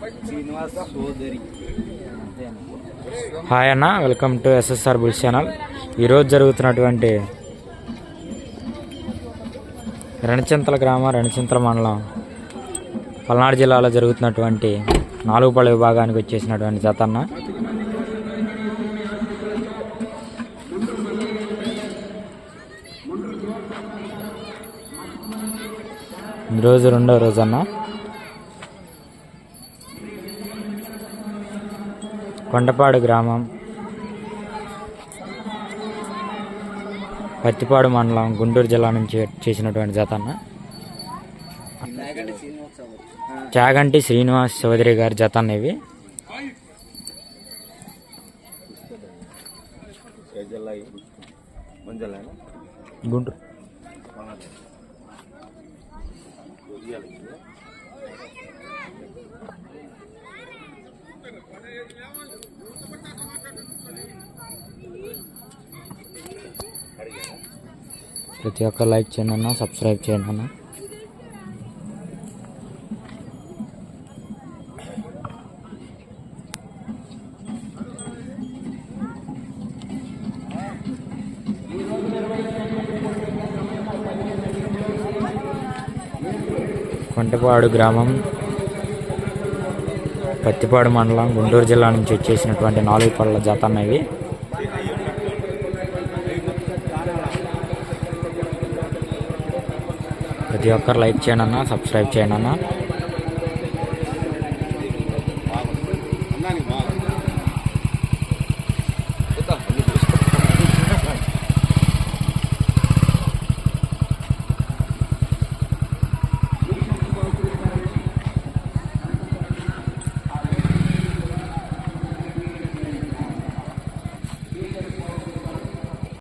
శ్రీనివాస్ సోదరి. హాయ్ అన్న welcome to SSR bulls channel. ఈరోజు జరుగుతున్నటువంటి రణచింతల గ్రామ రణచింతల మండలం పల్నాడు జిల్లాలో జరుగుతున్నటువంటి నాలుగు పళ్ళ విభాగానికి వచ్చేసినటువంటి జతన్న ఈరోజు రెండో రోజు అన్న. కొండపాడు గ్రామం పత్తిపాడు మండలం గుంటూరు జిల్లా నుంచి చేసినటువంటి జతన్న చాగంటి శ్రీనివాస్ చౌదరి గారి జతన్న ఇవి. గుంటూరు. ప్రతి ఒక్క లైక్ చేయండి అన్న సబ్స్క్రైబ్ చేయండి అన్న. కొంటపాడు గ్రామం పత్తిపాడు మండలం గుంటూరు జిల్లా నుంచి వచ్చేసినటువంటి నాలుగు పళ్ళ జాతన్నవి ప్రతి ఒక్కరు లైక్ చేయండి అన్న సబ్స్క్రైబ్ చేయండి అన్న.